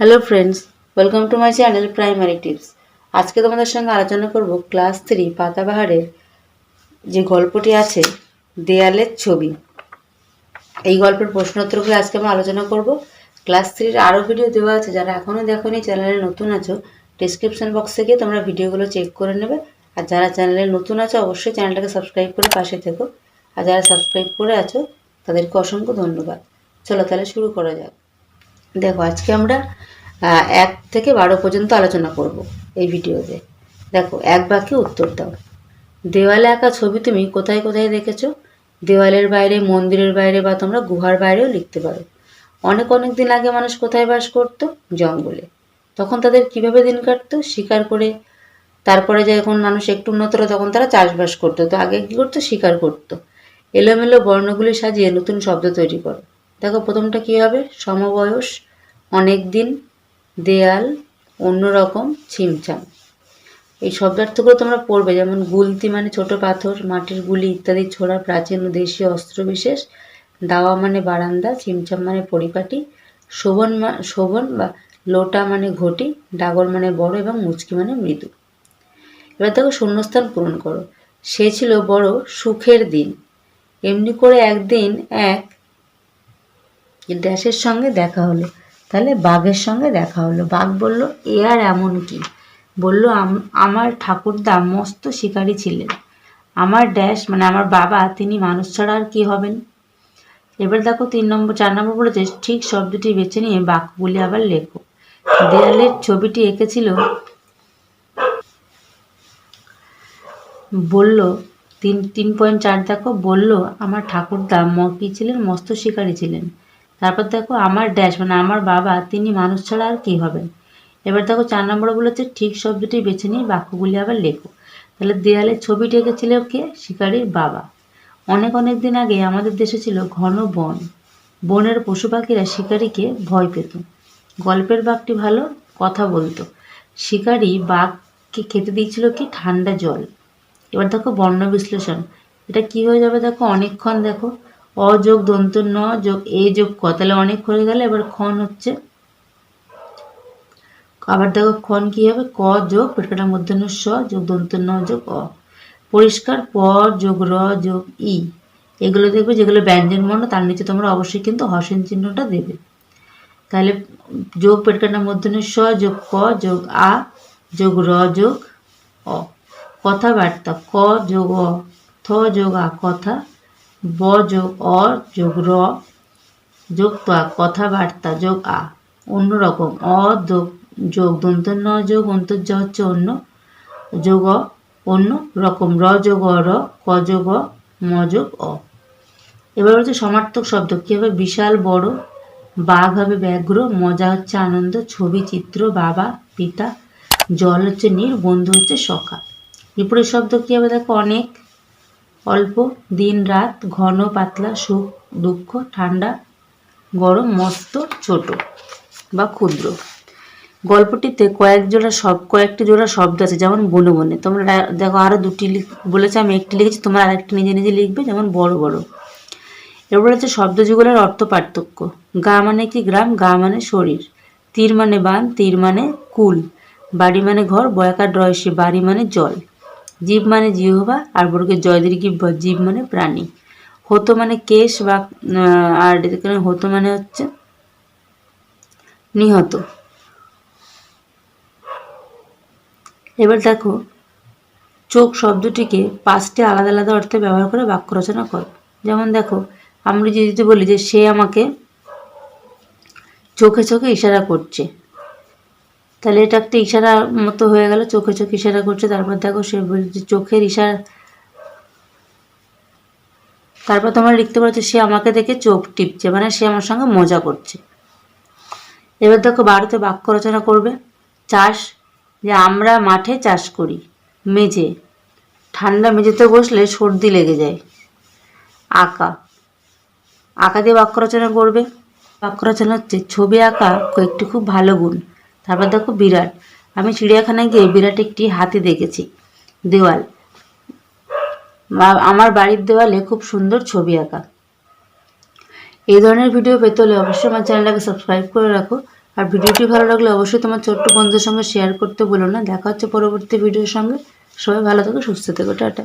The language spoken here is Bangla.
Hello friends welcome to my channel primary tips আজকে তোমাদের সঙ্গে আলোচনা করব ক্লাস থ্রি পাতাবাহারের যে গল্পটি আছে, দেয়ালের ছবি। এই গল্পের প্রশ্নোত্তরগুলো আজকে আমরা আলোচনা করব। ক্লাস থ্রির আরও ভিডিও দেওয়া আছে, যারা এখনও দেখোনি চ্যানেলে নতুন আছো ডিসক্রিপশন বক্সে গিয়ে তোমরা ভিডিওগুলো চেক করে নেবে। আর যারা চ্যানেলে নতুন আছো, অবশ্যই চ্যানেলটাকে সাবস্ক্রাইব করে পাশে থেকো। আর যারা সাবস্ক্রাইব করে আছো, তাদেরকে অসংখ্য ধন্যবাদ। চলো তাহলে শুরু করা যাক। দেখো, আজকে আমরা এক থেকে বারো পর্যন্ত আলোচনা করব এই ভিডিওতে। দেখো, এক বাক্যে উত্তর দাও। দেওয়ালে আঁকা ছবি তুমি কোথায় কোথায় দেখেছ? দেওয়ালের বাইরে, মন্দিরের বাইরে বা তোমরা গুহার বাইরেও লিখতে পারো। অনেক অনেক দিন আগে মানুষ কোথায় বাস করতো? জঙ্গলে। তখন তাদের কীভাবে দিন কাটতো? শিকার করে। তারপরে যখন মানুষ একটু উন্নত তখন তারা চাষবাস করতো। তো আগে কী করতো? শিকার করতো। এলোমেলো বর্ণগুলি সাজিয়ে নতুন শব্দ তৈরি করো। দেখো, প্রথমটা কী হবে? সমবয়স। অনেক দিন দেয়াল অন্যরকম ছিমছাম। এই শব্দার্থগুলো তোমরা পড়বে, যেমন গুলতি মানে ছোট পাথর, মাটির গুলি ইত্যাদি ছোড়া প্রাচীন ও দেশীয় অস্ত্র বিশেষ। দাওয়া মানে বারান্দা, ছিমছাম মানে পরিপাটি। শোভন শোভন বা লোটা মানে ঘটি, ডাগর মানে বড় এবং মুচকি মানে মৃদু। এবার দেখো শূন্যস্থান পূরণ করো। সে ছিল বড় সুখের দিন। এমনি করে একদিন এক ড্যাশের সঙ্গে দেখা হলো। তাহলে বাঘের সঙ্গে দেখা হলো। বাঘ বলল, এ আর এমন কি? বলল, "আম- আমার ঠাকুরদা মস্ত শিকারী ছিলেন। আমার ড্যাশ মানে আমার বাবা, তিনি মানুষ ছাড়া আর কি হবেন? এবার দেখো তিন নম্বর, চার নম্বর বলেছে, ঠিক শব্দটি বেছে নিয়ে বাক্যগুলি আবার লেখো। দেয়ালের ছবিটি এঁকেছিল। বলল, তিন তিন পয়েন্ট চার দেখো, বলল, আমার ঠাকুরদা ম ছিলেন? মস্ত শিকারী ছিলেন। তারপর দেখো আমার ড্যাশ মানে আমার বাবা, তিনি মানুষ ছাড়া আর কি হবেন এবার দেখো চার নম্বর বলেছে, ঠিক শব্দটি বেছে নিয়ে বাক্যগুলি আবার লেখো। তাহলে দেয়ালে ছবিটি এঁকেছিল কে? শিকারীর বাবা। অনেক অনেক দিন আগে আমাদের দেশে ছিল ঘন বন। বনের পশু পাখিরা শিকারীকে ভয় পেত। গল্পের বাঘটি ভালো কথা বলতো। শিকারী বাঘকে খেতে দিয়েছিল কি? ঠান্ডা জল। এবার দেখো বর্ণ বিশ্লেষণ। এটা কি হয়ে যাবে দেখো? অনেকক্ষণ দেখো। অ যোগ দন্ত ন যোগ এ যোগ ক। তাহলে অনেক হয়ে গেলে, এবার ক্ষণ হচ্ছে। আবার দেখো ক্ষণ কি হবে? ক যোগ, পেটকাটার মধ্যে স, যোগ দন্ত ন, যোগ অ। পরিষ্কার, প যোগ র যোগ ই। এগুলো দেখবে যেগুলো ব্যঞ্জন বর্ণ, তার নিচে তোমরা অবশ্যই কিন্তু হসেন চিহ্নটা দেবে। তাহলে যোগ, পেটকাটার মধ্যে স, যোগ ক, যোগ আ, যোগ র, যোগ অ। কথাবার্তা, ক যোগ অ, থ যোগ আ, কথা। ব যোগ অ যোগ র যোগ তা কথাবার্তা যোগ আ অন্যরকম অ যোগ যোগ দন্ত ন যোগ অন্তর্য হচ্ছে অন্য যোগ অন্য রকম র যোগ অ র ক যোগ অ, ম যোগ অ এবার হচ্ছে সমার্থক শব্দ কী হবে বিশাল বড় বাঘ হবে ব্যাঘ্র মজা হচ্ছে আনন্দ ছবি চিত্র বাবা পিতা জল হচ্ছে নীল বন্ধু হচ্ছে সখা। বিপরীত শব্দ কী হবে? দেখো অনেক অল্প, দিন, রাত, ঘন, পাতলা, সুখ, দুঃখ, ঠান্ডা, গরম, মস্ত, ছোট বা ক্ষুদ্র। গল্পটিতে কয়েক জোড়া সব কয়েকটি জোড়া শব্দ আছে, যেমন বনে বনে তোমরা দেখো আরও দুটি বলেছে, আমি একটি লিখেছি, তোমরা আরেকটি নিজে নিজে লিখবে, যেমন বড় বড়। এরপর হচ্ছে শব্দ যুগলের অর্থ পার্থক্য। গা মানে কি গ্রাম, গা মানে শরীর। তীর মানে বান তীর মানে কুল। বাড়ি মানে ঘর, বয়াকার রয়সে বাড়ি মানে জল। জীব মানে জিহবা আর বর্গের জয়দীর্ঘী ব, জীব মানে প্রাণী। হতো মানে কেশ বা আর এখানে হতো মানে হচ্ছে নিহত। এবার দেখো চোখ শব্দটিকে পাঁচটি আলাদা আলাদা অর্থে ব্যবহার করে বাক্য রচনা করো। যেমন দেখো আমরা যদি বলি যে সে আমাকে চোখে চোখে ইশারা করছে। তাহলে এটা একটা ইশারা মতো হয়ে গেল, চোখে চোখে ইশারা করছে। তারপর দেখো সে বলছে, চোখের ইশারা। তারপর তোমরা লিখতে পারছ সে আমাকে দেখে চোখ টিপছে। মানে সে আমার সঙ্গে মজা করছে। এবার দেখো বাড়িতে বাক্য রচনা করবে, চাষ যে আমরা মাঠে চাষ করি, মেঝে। ঠান্ডা মেঝেতে বসলে সর্দি লেগে যায়। আঁকা। আঁকা দিয়ে বাক্য রচনা করবে। বাক্য রচনা হচ্ছে, ছবি আঁকা একটি খুব ভালো গুণ। তারপর দেখো বিরাট। আমি চিড়িয়াখানায় গিয়ে বিরাট একটি হাতি দেখেছি। দেওয়াল। আমার বাড়ির দেওয়ালে খুব সুন্দর ছবি আঁকা। এই ধরনের ভিডিও পেতে হলে অবশ্যই আমার চ্যানেলটাকে সাবস্ক্রাইব করে রাখো। আর ভিডিওটি ভালো লাগলে অবশ্যই তোমার ছোট্ট বন্ধুদের সঙ্গে শেয়ার করতে বলো না। দেখা হচ্ছে পরবর্তী ভিডিওর সঙ্গে। সবাই ভালো থেকো, সুস্থ থেকো। টাটা।